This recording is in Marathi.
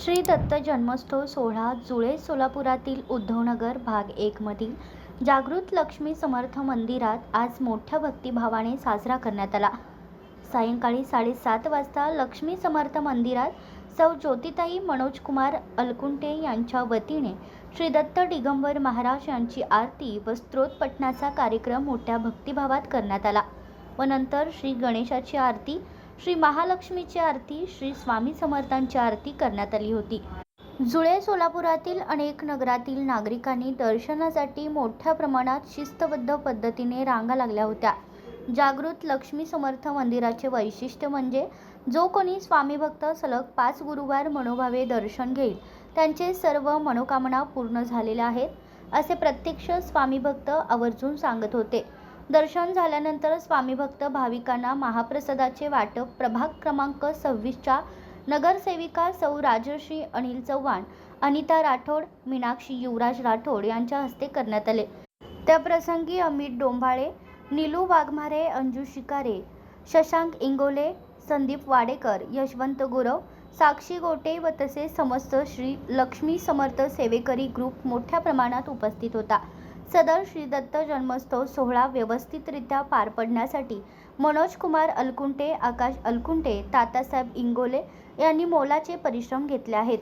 श्री दत्त जन्मोत्सव सोहळा जुळे सोलापुरातील उद्धवनगर भाग एकमधील जागृत लक्ष्मी समर्थ मंदिरात आज मोठ्या भक्तिभावाने साजरा करण्यात आला. सायंकाळी साडेसात वाजता लक्ष्मी समर्थ मंदिरात सौ ज्योतिताई मनोजकुमार अलकुंटे यांच्या वतीने श्री दत्त दिगंबर महाराज यांची आरती व स्त्रोतपठणाचा कार्यक्रम मोठ्या भक्तिभावात करण्यात आला व नंतर श्री गणेशाची आरती श्री महालक्ष्मीची आरती श्री स्वामी समर्थांची आरती करण्यात आली होती. जुळे सोलापुरातील अनेक नगरातील नागरिकांनी दर्शनासाठी मोठ्या प्रमाणात शिस्तबद्ध पद्धतीने रांगा लागल्या होत्या. जागृत लक्ष्मी समर्थ मंदिराचे वैशिष्ट्य म्हणजे जो कोणी स्वामी भक्त सलग पाच गुरुवार मनोभावे दर्शन घेईल त्यांचे सर्व मनोकामना पूर्ण झालेल्या आहेत असे प्रत्यक्ष स्वामी भक्त आवर्जून सांगत होते. दर्शन झाल्यानंतर स्वामी भक्त भाविकांना महाप्रसादाचे वाटप प्रभाग क्रमांक सव्वीसच्या नगरसेविका सौ राजश्री अनिल चव्हाण अनिता राठोड मीनाक्षी युवराज राठोड यांच्या हस्ते करण्यात आले. त्याप्रसंगी अमित डोंबाळे नीलू वाघमारे अंजू शिकारे शशांक इंगोले संदीप वाडेकर यशवंत गुरव साक्षी गोटे व तसेच समस्त श्री लक्ष्मी समर्थ सेवेकरी ग्रुप मोठ्या प्रमाणात उपस्थित होता. सदर श्री दत्त जन्मोत्सव सोहळा व्यवस्थितरित्या पार पडण्यासाठी मनोज कुमार अलकुंटे आकाश अलकुंटे तातासाहेब इंगोले यांनी मोलाचे परिश्रम घेतले आहेत.